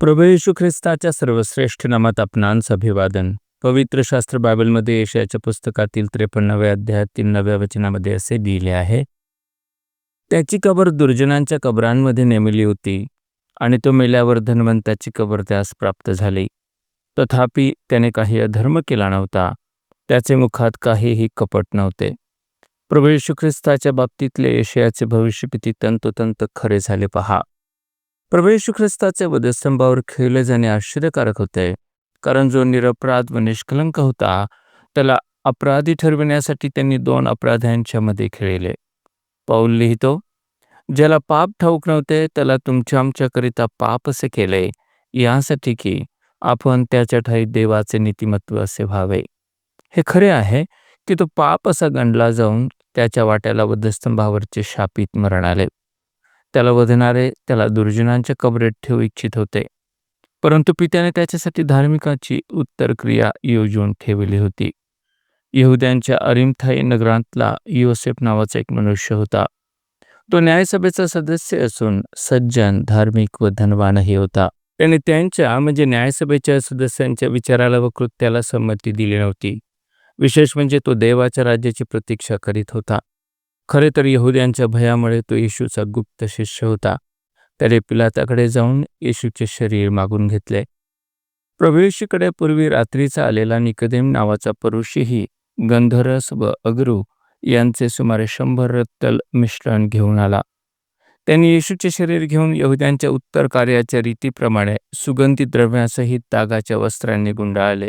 प्रभू येशू ख्रिस्ताच्या सर्वश्रेष्ठ नामात आपणांस अभिवादन पवित्र शास्त्र बायबलमध्ये येशयाच्या पुस्तकातील त्रेपन्नाव्या अध्यायातील नव्या वचनामध्ये असे लिहिले आहे. त्याची कबर दुर्जनांच्या कबरांमध्ये नेमली होती आणि तो मेल्यावर धनवंताची कबर त्यास प्राप्त झाली. तथापि त्याने काही अधर्म केला नव्हता. त्याचे मुखात काहीही कपट नव्हते. प्रभू येशू ख्रिस्ताच्या बाबतीतले येशयाचे भविष्य किती तंतोतंत खरे झाले पहा. प्रभू येशू ख्रिस्ताचे वधस्तंभावर खेळले जाणे आश्चर्यकारक होते. कारण जो निरपराध व निष्कलंक होता त्याला अपराधी ठरविण्यासाठी त्यांनी दोन अपराध्यांच्या मध्ये खेळले. पाऊल लिहितो ज्याला पाप ठाऊक नव्हते त्याला तुमच्या आमच्याकरिता पाप असे केले. यासाठी की आपण त्याच्या ठाई देवाचे नीतिमत्व असे व्हावे. हे खरे आहे की तो पाप असा गणला जाऊन त्याच्या वाट्याला वधस्तंभावरचे शापित मरण आले त्याला वधणारे त्याला दुर्जनांच्या कबरेत ठेवू इच्छित होते. परंतु पित्याने त्याच्यासाठी धार्मिकाची उत्तर क्रिया योजून ठेवली होती. येहुद्यांच्या अरिमथाई नगरांतला योसेफ नावाचा एक मनुष्य होता. तो न्यायसभेचा सदस्य असून सज्जन धार्मिक व धनवानही होता. त्याने त्यांच्या म्हणजे न्यायसभेच्या सदस्यांच्या विचाराला व कृत्याला संमती दिली नव्हती. विशेष म्हणजे तो देवाच्या राज्याची प्रतीक्षा करीत होता. खरे तर यहुद्यांच्या भयामुळे तो येशूचा गुप्त शिष्य होता. त्याने पिलाताकडे जाऊन येशूचे शरीर मागून घेतले. प्रभू येशूकडे पूर्वी रात्रीचा आलेला निकदेम नावाचा परुषीही गंधरस व अगरू यांचे सुमारे शंभर रत्तल मिश्रण घेऊन आला. त्यांनी येशूचे शरीर घेऊन यहुद्यांच्या उत्तर कार्याच्या रीतीप्रमाणे सुगंधी द्रव्यासहित तागाच्या वस्त्रांनी गुंडाळले.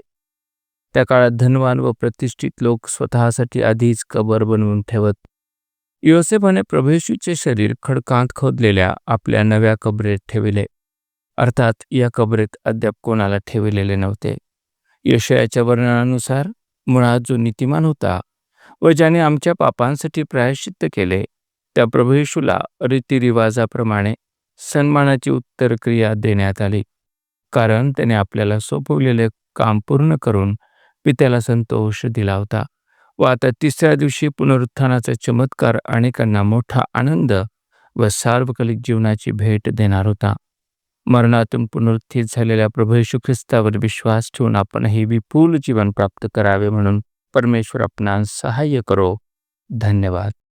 त्या काळात धनवान व प्रतिष्ठित लोक स्वतःसाठी आधीच कबर बनवून ठेवत. योसेफाने प्रभेशूचे शरीर खडकांत खोदलेल्या आपल्या नव्या कबरेत ठेविले. अर्थात या कबरेत अद्याप कोणाला ठेविलेले नव्हते. यशयाच्या वर्णनानुसार मुळात जो नीतिमान होता व ज्याने आमच्या पापांसाठी प्रायश्चित्त केले त्या प्रभेशूला रीतिरिवाजाप्रमाणे सन्मानाची उत्तर क्रिया देण्यात आली. कारण त्याने आपल्याला सोपवलेले काम पूर्ण करून पित्याला संतोष दिला होता. व आता तिसऱ्या दिवशी पुनरुत्थानाचा चमत्कार अनेकांना मोठा आनंद व सार्वकालिक जीवनाची भेट देणार होता. मरणातून पुनरुत्थित झालेल्या प्रभू यशू ख्रिस्तावर विश्वास ठेवून आपणही विपुल जीवन प्राप्त करावे म्हणून परमेश्वर आपणास सहाय्य करो. धन्यवाद.